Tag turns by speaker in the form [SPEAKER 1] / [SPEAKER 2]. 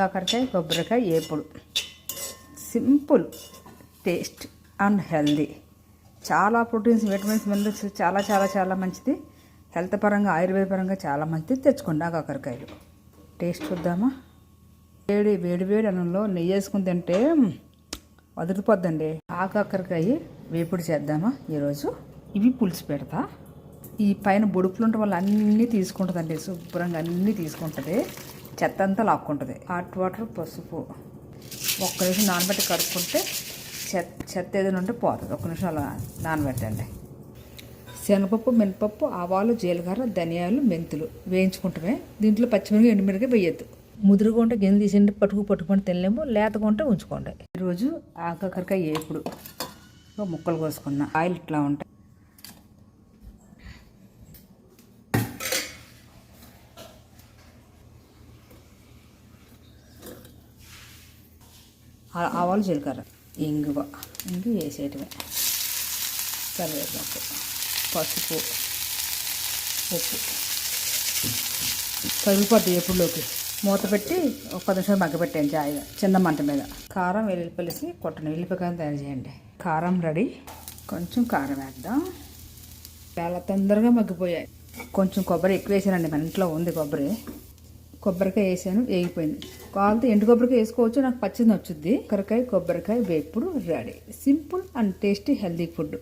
[SPEAKER 1] కాకరకాయ కొబ్బరికాయ ఏపుడు. సింపుల్ టేస్ట్ అండ్ హెల్దీ చాలా ప్రోటీన్స్ విటమిన్స్ మినరల్స్ చాలా చాలా చాలా మంచిది. హెల్త్ పరంగా ఆయుర్వేద పరంగా చాలా మంచిది. తెచ్చుకోండి ఆ కాకరకాయలు. టేస్ట్ చూద్దామా? వేడి వేడి వేడి అన్నంలో నెయ్యి వేసుకుని తింటే వదిలిపోద్దండి ఆ కాకరకాయ వేపుడు చేద్దామా ఈరోజు? ఇవి పులుసు పెడతా. ఈ పైన బొడుపులు ఉండటం వల్ల అన్నీ తీసుకుంటుందండి. శుభ్రంగా అన్నీ తీసుకుంటుంది. చెత్త అంతా లాక్కుంటుంది. హాట్ వాటర్ పసుపు. ఒక్క నిమిషం నానబెట్టి కడుక్కుంటే చెత్త చెత్త ఏదైనా ఉంటే పోతుంది. ఒక్క నిమిషం అలా నానబెట్టండి. శనగపప్పు మినపప్పు ఆవాలు జీలకర్ర ధనియాలు మెంతులు వేయించుకుంటమే. దీంట్లో పచ్చిమిరపకాయ ఎండుమిరపకాయ వేయద్దు. ముదురుగా ఉంటే గిన్నె తీసేయండి పట్టుకు పట్టుకొని తినలేము. లేతగా ఉంటే ఉంచుకోండి. ఈరోజు ఆకాకరకాయ ఏపుడు ముక్కలు కోసుకున్న. ఆయిల్ ఇట్లా ఉంటాయి ఆవాలు జీలకర్ర. ఇంగువ. ఇంగు వేసేయటమే. కరివేపాకు. పసుపు. ఉప్పు. కరిగిపోద్ది ఎప్పుడులోకి? మూత పెట్టి ఒక పది నిమిషాలు మగ్గపెట్టాను జాయిగా. చిన్న మంట మీద. కారం వెల్లుల్లిపలిసి కొట్టను వెల్లిపాయలు తయారు చేయండి. కారం రెడీ. కొంచెం కారం వేద్దాం. చాలా తొందరగా మగ్గిపోయాయి. కొంచెం కొబ్బరి ఎక్కువ వేసానండి. మన ఇంట్లో ఉంది కొబ్బరి. కొబ్బరికాయ వేసాను వేగిపోయింది. కావాలంటే ఎండు కొబ్బరికాయ వేసుకోవచ్చు నాకు పచ్చింది వచ్చుద్ది కొబ్బరికాయ కొబ్బరికాయ వేపుడు ready. Simple and tasty healthy food.